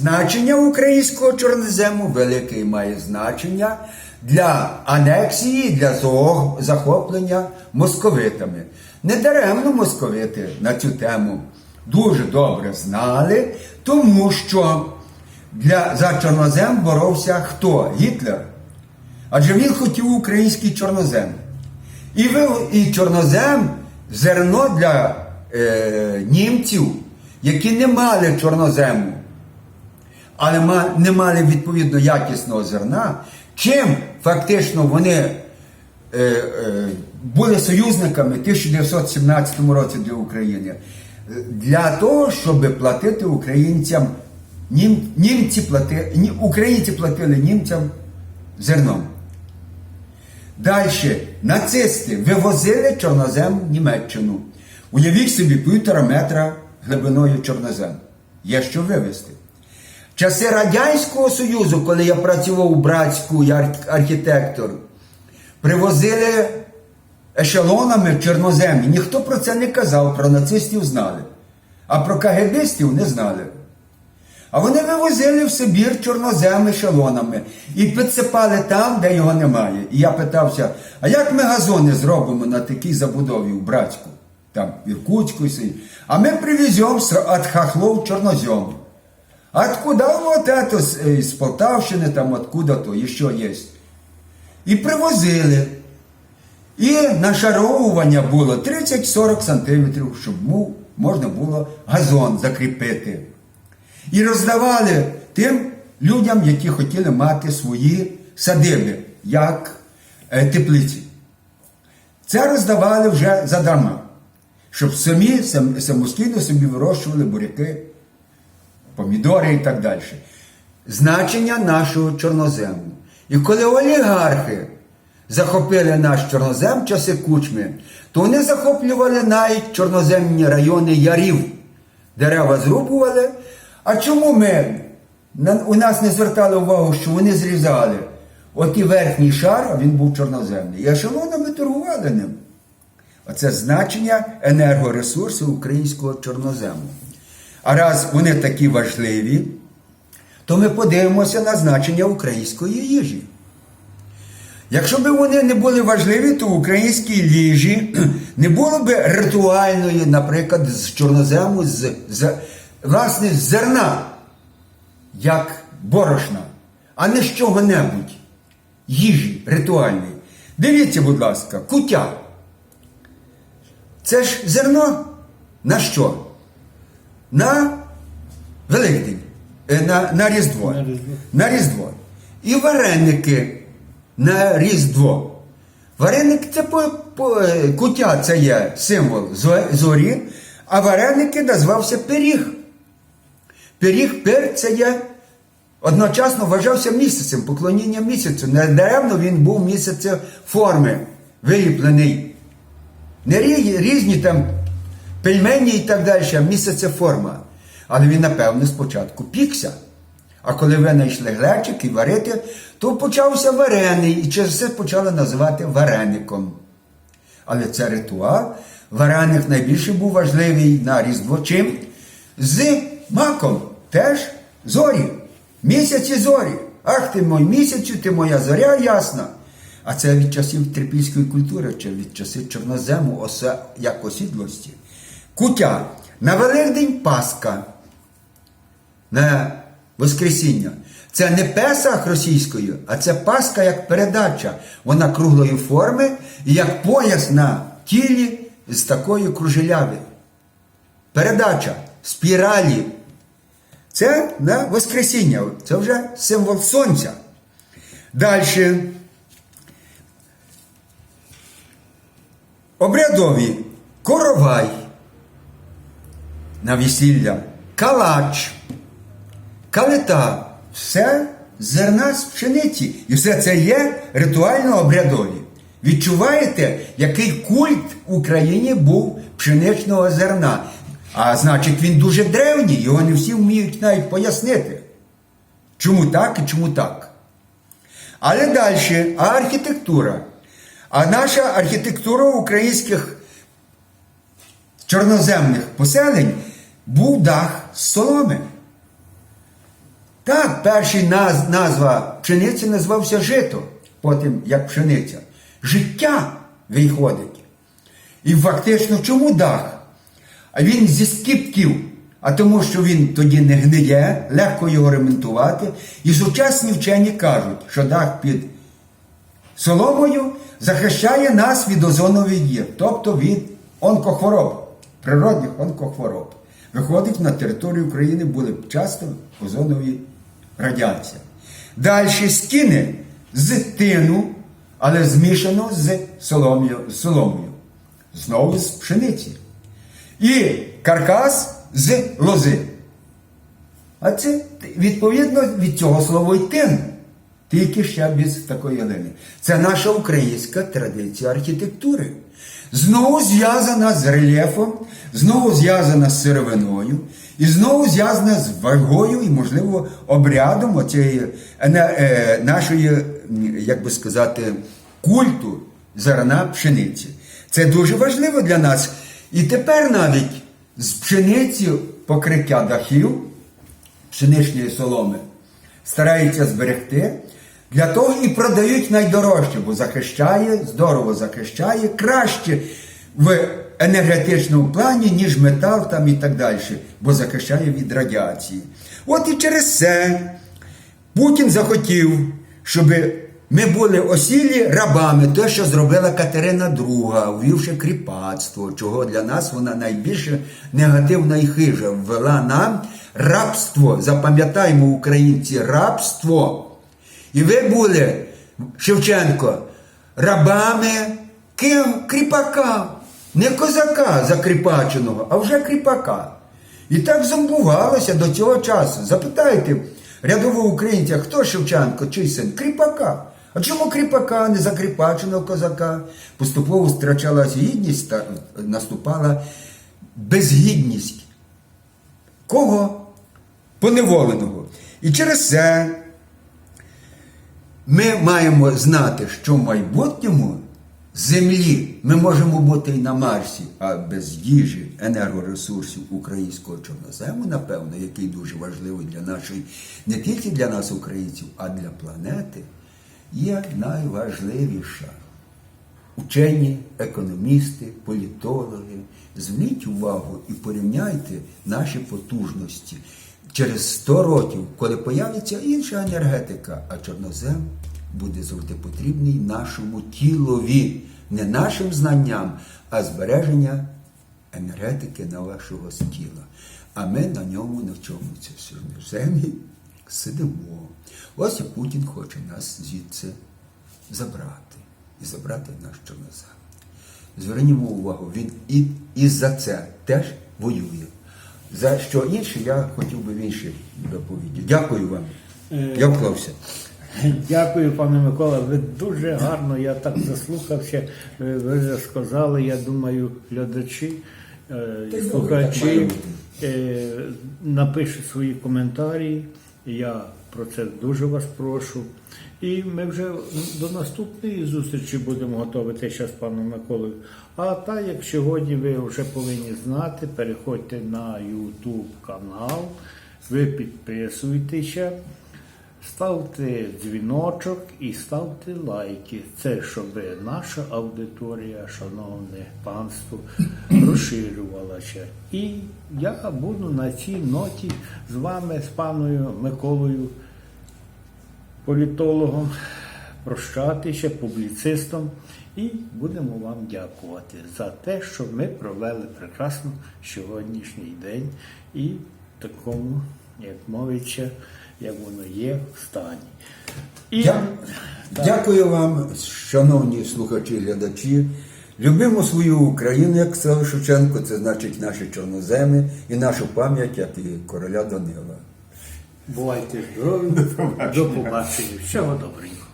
Значення українського чорнозему велике має значення для анексії, для захоплення московитами. Недаремно московити на цю тему дуже добре знали, тому що для, за чорнозем боровся хто? Гітлер. Адже він хотів український чорнозем. І, ви, і чорнозем зерно для е, німців, які не мали чорнозему, але не мали відповідно якісного зерна, чим фактично вони е, е, були союзниками в 1917 році для України. Для того, щоб платити українцям, нім, німці плати, українці платили німцям зерном. Далі нацисти вивозили чорнозем в Німеччину. Уявіть собі півтора метра глибиною чорнозем. Є що вивезти. Часи Радянського Союзу, коли я працював у Братську як архітектор, привозили ешелонами в чорноземі. Ніхто про це не казав, про нацистів знали. А про кагебистів не знали. А вони вивозили в Сибір чорнозем ешелонами і підсипали там, де його немає. І я питався, а як ми газони зробимо на такій забудові в Братську, там, в Іркутську, а ми привеземо від хахлов чорнозем. Откуда вот это э, з Полтавщини, там откуда-то, ще є. І привозили. І нашаровування було 30-40 сантиметрів, щоб можна було газон закріпити. І роздавали тим людям, які хотіли мати свої садиби, як е, теплиці. Це роздавали вже задарма, щоб самі самостійно собі вирощували буряки, помідори і так далі. Значення нашого чорнозему. І коли олігархи захопили наш чорнозем часи кучми, то вони захоплювали навіть чорноземні райони ярів. Дерева зрубували. А чому ми у нас не звертали увагу, що вони зрізали? От і верхній шар, а він був чорноземний. І ешелонами торгували ним. Оце значення енергоресурсу українського чорнозему. А раз вони такі важливі, то ми подивимося на значення української їжі. Якщо б вони не були важливі, то в українській їжі не було б ритуальної, наприклад, з чорнозему, з, з, власне, з зерна, як борошна, а не з чого-небудь їжі ритуальної. Дивіться, будь ласка, куття. Це ж зерно на що? На Великдень, е, на, на Різдво. На Різдво. На Різдво. І вареники на Різдво. Вареник це по, по, е, куття це є символ зорі, а вареники назвався пиріг. Пиріг пир це є одночасно вважався місяцем, поклоніння місяцю. Недаремно він був місяця форми, виліплений. Не різні там пельмені і так далі, місяця форма. Але він, напевно, спочатку пікся. А коли винайшли глечик і варити, то почався варений, і через це почали називати вареником. Але це ритуал. Вареник найбільше був важливий на Різдво чим? З маком теж зорі. Місяці зорі. Ах ти мой місяцю, ти моя зоря ясна. А це від часів трипільської культури, чи від часів чорнозему, як осідлості. Кутя. На Великдень Пасха. На Воскресіння. Це не Песах російською, а це Пасха як передача. Вона круглої форми і як пояс на тілі з такої кружеляви. Передача спіралі. Це на Воскресіння. Це вже символ сонця. Далі. Обрядові коровай на весілля, калач, калита, все зерна з пшениці. І все це є ритуально обрядові. Відчуваєте, який культ в Україні був пшеничного зерна? А значить, він дуже древній, його не всі вміють навіть пояснити. Чому так і чому так? Але далі, а архітектура. А наша архітектура українських чорноземних поселень був дах соломи. Так, перший наз, назва пшениці назвався жито, потім як пшениця. Життя виходить. І фактично чому дах? А він зі скипків, а тому, що він тоді не гниє, легко його ремонтувати. І сучасні вчені кажуть, що дах під соломою захищає нас від озонових дір, тобто від онкохвороб, природних онкохвороб. Виходить, на території України були б часто озонові радіації. Далі стіни з тину, але змішано з солом'ю- з соломою. Знову з пшениці. І каркас з лози. А це відповідно від цього слова й тин. Тільки ще без такої глини. Це наша українська традиція архітектури. Знову зв'язана з рельєфом, знову зв'язана з сировиною, і знову зв'язана з вагою і, можливо, обрядом оцієї е, нашої, як би сказати, культу зерна пшениці. Це дуже важливо для нас. І тепер навіть з пшениці покриття дахів пшеничної соломи стараються зберегти. Для того і продають найдорожче, бо захищає, здорово захищає, краще в енергетичному плані, ніж метал там і так далі, бо захищає від радіації. От і через це Путін захотів, щоб ми були осілі рабами, те, що зробила Катерина II, ввівши кріпацтво, чого для нас вона найбільше негативна і хижа, ввела нам рабство. Запам'ятаємо, українці, рабство. І ви були, Шевченко, рабами ким? Кріпака. Не козака закріпаченого, а вже кріпака. І так зомбувалося до цього часу. Запитайте рядового українця, хто Шевченко, чий син? Кріпака. А чому кріпака, не закріпаченого козака? Поступово страчалась гідність, та наступала безгідність. Кого? Поневоленого. І через це ми маємо знати, що в майбутньому землі ми можемо бути і на Марсі, а без їжі, енергоресурсів українського чорнозему, напевно, який дуже важливий для нашої, не тільки для нас, українців, а для планети, є найважливіша. Учені, економісти, політологи, зверніть увагу і порівняйте наші потужності. Через 100 років, коли появиться інша енергетика, а чорнозем буде завжди потрібний нашому тілові, не нашим знанням, а збереження енергетики нашого тіла. А ми на ньому на чому це чорноземі сидимо. Ось і Путін хоче нас звідси забрати і забрати наш чорнозем. Звернімо увагу, він і, і за це теж воює. За що інше я хотів би в іншій доповіді. Дякую вам. Я вклався. Дякую, пане Микола. Ви дуже гарно, я так заслухався. Ви сказали, я думаю, глядачі, е, слухачі е, напишуть свої коментарі. Я про це дуже вас прошу. І ми вже до наступної зустрічі будемо готувати ще з паном Миколою. А так, як сьогодні ви вже повинні знати, переходьте на YouTube канал, ви підписуйтеся. Ставте дзвіночок і ставте лайки. Це щоб наша аудиторія, шановне панство, розширювалася. І я буду на цій ноті з вами, з паною Миколою, політологом, прощатися, публіцистом. І будемо вам дякувати за те, що ми провели прекрасно сьогоднішній день і такому, як мовиться, як воно є в стані. І Дя- Дякую вам, шановні слухачі, глядачі. Любимо свою Україну, як сказав Шевченко, це значить наші чорноземи і нашу пам'ять, як і короля Данила. Бувайте здорові, до побачення. Всього доброго.